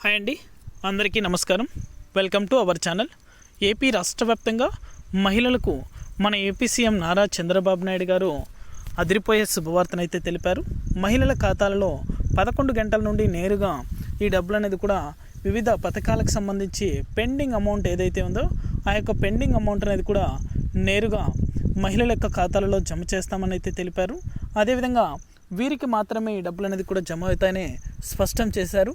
Hi అండి. అందరికీ నమస్కారం. Welcome to our channel. AP రాష్ట్ర వ్యాప్తంగా మహిళలకు మన ఏపీ సీఎం నారా చంద్రబాబు నాయుడు గారు అదిరిపోయే శుభవార్తనైతే తెలిపారు. మహిళల ఖాతాలలో పదకొండు గంటల నుండి నేరుగా ఈ డబ్బులు అనేది కూడా వివిధ పథకాలకు సంబంధించి పెండింగ్ అమౌంట్ ఏదైతే ఉందో ఆ యొక్క పెండింగ్ అమౌంట్ అనేది కూడా నేరుగా మహిళల యొక్క ఖాతాలలో జమ చేస్తామని అయితే తెలిపారు. అదేవిధంగా వీరికి మాత్రమే ఈ డబ్బులు అనేది కూడా జమ అవుతాయని స్పష్టం చేశారు.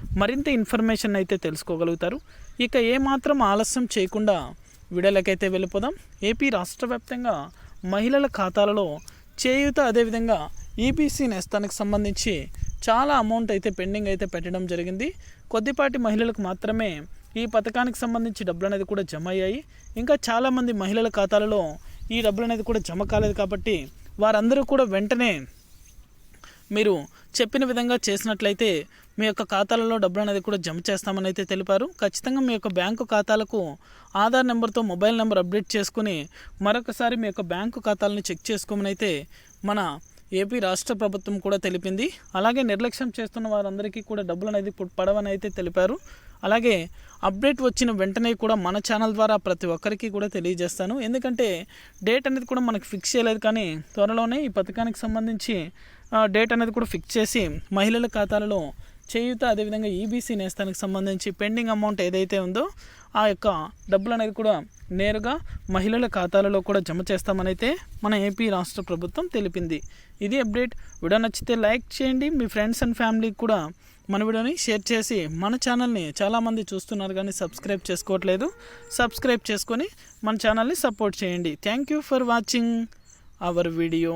మరింత ఇన్ఫర్మేషన్ అయితే తెలుసుకోగలుగుతారు. ఇక ఏమాత్రం ఆలస్యం చేయకుండా వీడియోలకైతే వెళ్ళిపోదాం. ఏపీ రాష్ట్ర వ్యాప్తంగా మహిళల ఖాతాలలో చేయూత అదేవిధంగా ఈబీసీ నేస్తానికి సంబంధించి చాలా అమౌంట్ అయితే పెండింగ్ అయితే పెట్టడం జరిగింది. కొద్దిపాటి మహిళలకు మాత్రమే ఈ పథకానికి సంబంధించి డబ్బులు అనేది కూడా జమ అయ్యాయి. ఇంకా చాలామంది మహిళల ఖాతాలలో ఈ డబ్బులు అనేది కూడా జమ కాలేదు కాబట్టి వారందరూ కూడా వెంటనే మీరు చెప్పిన విధంగా చేసినట్లయితే మీ యొక్క ఖాతాలలో డబ్బులు అనేది కూడా జమ చేస్తామని అయితే తెలిపారు. ఖచ్చితంగా మీ యొక్క బ్యాంకు ఖాతాలకు ఆధార్ నెంబర్తో మొబైల్ నెంబర్ అప్డేట్ చేసుకుని మరొకసారి మీ యొక్క బ్యాంకు ఖాతాలను చెక్ చేసుకోమని అయితే మన ఏపీ రాష్ట్ర ప్రభుత్వం కూడా తెలిపింది. అలాగే నిర్లక్ష్యం చేస్తున్న వారందరికీ కూడా డబ్బులు అనేది పడవని అయితే తెలిపారు. అలాగే అప్డేట్ వచ్చిన వెంటనే కూడా మన ఛానల్ ద్వారా ప్రతి ఒక్కరికి కూడా తెలియజేస్తాను. ఎందుకంటే డేట్ అనేది కూడా మనకు ఫిక్స్ చేయలేదు కానీ త్వరలోనే ఈ పథకానికి సంబంధించి డేట్ అనేది కూడా ఫిక్స్ చేసి మహిళల ఖాతాలలో చేయూత అదేవిధంగా ఈబీసీ నేస్తానికి సంబంధించి పెండింగ్ అమౌంట్ ఏదైతే ఉందో ఆ యొక్క డబ్బులు అనేది కూడా నేరుగా మహిళల ఖాతాలలో కూడా జమ చేస్తామనైతే మన ఏపీ రాష్ట్ర ప్రభుత్వం తెలిపింది. ఇది అప్డేట్. వీడియో నచ్చితే లైక్ చేయండి. మీ ఫ్రెండ్స్ అండ్ ఫ్యామిలీకి కూడా మన వీడియోని షేర్ చేసి మన ఛానల్ని చాలామంది చూస్తున్నారు కానీ సబ్స్క్రైబ్ చేసుకోవట్లేదు. సబ్స్క్రైబ్ చేసుకొని మన ఛానల్ని సపోర్ట్ చేయండి. Thank you for watching our video